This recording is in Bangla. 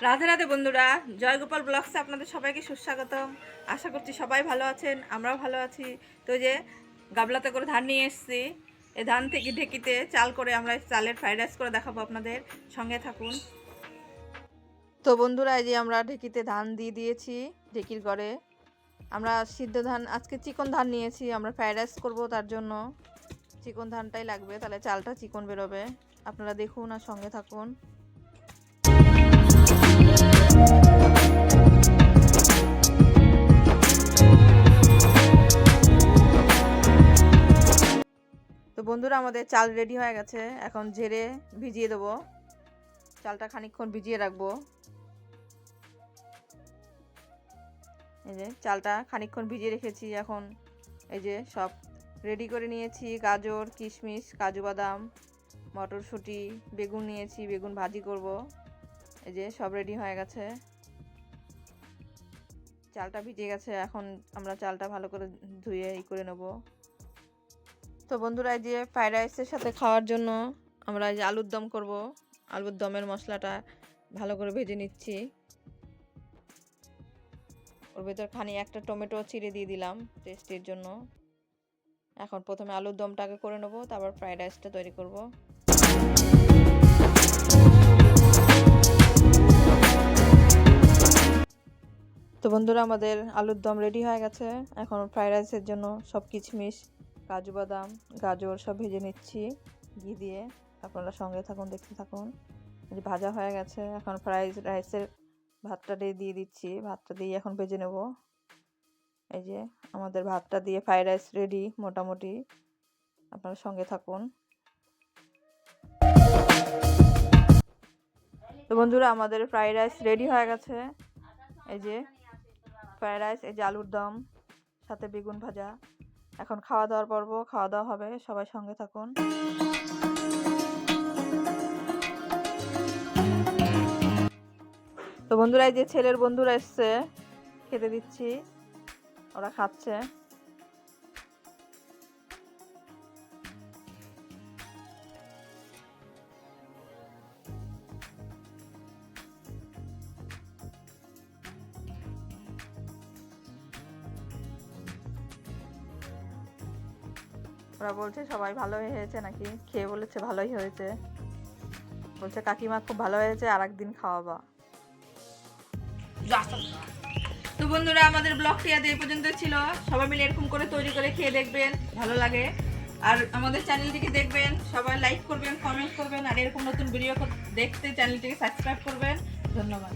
রাধে রাধে বন্ধুরা, জয়গোপাল ব্লগসে আপনাদের সবাইকে সুস্বাগতম। আশা করছি সবাই ভালো আছেন, আমরাও ভালো আছি। তো যে গাবলাতে করে ধান নিয়ে এসেছি, এ ধান থেকে ঢেকিতে চাল করে আমরা চালের ফ্রাইড রাইস করে দেখাবো আপনাদের। সঙ্গে থাকুন। তো বন্ধুরা, এই যে আমরা ঢেকিতে ধান দিয়ে দিয়েছি ঢেকির ঘরে আমরা সিদ্ধ ধান, আজকে চিকন ধান নিয়েছি, আমরা ফ্রাইড রাইস করব তার জন্য। চিকন ধানটাই লাগবে, তাহলে চালটা চিকন বেরোবে। আপনারা দেখুন আর সঙ্গে থাকুন। তো বন্ধুরা, আমাদের চাল রেডি হয়ে গেছে। এখন ঝেড়ে ভিজিয়ে দেবো। চালটা খানিকক্ষণ ভিজিয়ে রাখব। এই যে চালটা খানিকক্ষণ ভিজিয়ে রেখেছি। এখন এই যে সব রেডি করে নিয়েছি। গাজর, কিশমিশ, কাজু বাদাম, মটরশুঁটি, বেগুন নিয়েছি। বেগুন ভাজি করব। এই যে সব রেডি হয়ে গেছে। চালটা ভিজে গেছে, এখন আমরা চালটা ভালো করে ধুয়ে ই করে নেব। তো বন্ধুরা, এই যে ফ্রাইড রাইসের সাথে খাওয়ার জন্য আমরা এই যে আলুর দম করব। আলুর দমের মশলাটা ভালো করে ভেজে নিচ্ছি। ওর ভেতর খানি একটা টমেটো চিড়ে দিয়ে দিলাম টেস্টের জন্য। এখন প্রথমে আলুর দমটাকে করে নেব, তারপর ফ্রাইড রাইসটা তৈরি করব। তো বন্ধুরা, আমাদের আলুর দম রেডি হয়ে গেছে। এখন ফ্রাইড রাইসের জন্য সব কিশমিশ কাজু বাদাম, গাজর সব ভেজে নিচ্ছি, ঘি দিয়ে। আপনারা সঙ্গে থাকুন, দেখতে থাকুন। যে ভাজা হয়ে গেছে, এখন ফ্রাইড রাইসের ভাতটা দিয়ে দিয়ে দিচ্ছি। ভাতটা দিয়ে এখন ভেজে নেব। এই যে আমাদের ভাতটা দিয়ে ফ্রাইড রাইস রেডি মোটামুটি। আপনারা সঙ্গে থাকুন। তো বন্ধুরা, আমাদের ফ্রাইড রাইস রেডি হয়ে গেছে। এই যে ফ্রাইড রাইস, এই যে আলুর দম, সাথে বেগুন ভাজা। এখন খাওয়া দাওয়ার পর্ব, খাওয়া দাওয়া হবে, সবাই সঙ্গে থাকুন। তো বন্ধুরা, এই যে ছেলের বন্ধুরা এসছে, খেতে দিচ্ছি, ওরা খাচ্ছে। ওরা বলছে, সবাই ভালোই হয়েছে নাকি? খেয়ে বলেছে, ভালোই হয়েছে। বলছে, কাকিমা খুব ভালো হয়েছে আর একদিন খাওয়াবা তো বন্ধুরা, আমাদের ব্লগটি আজ এই পর্যন্ত ছিল। সবাই মিলে এরকম করে তৈরি করে খেয়ে দেখবেন, ভালো লাগে। আর আমাদের চ্যানেলটিকে দেখবেন, সবাই লাইক করবেন কমেন্ট করবেন, আর এরকম নতুন ভিডিও দেখতে চ্যানেলটিকে সাবস্ক্রাইব করবেন। ধন্যবাদ।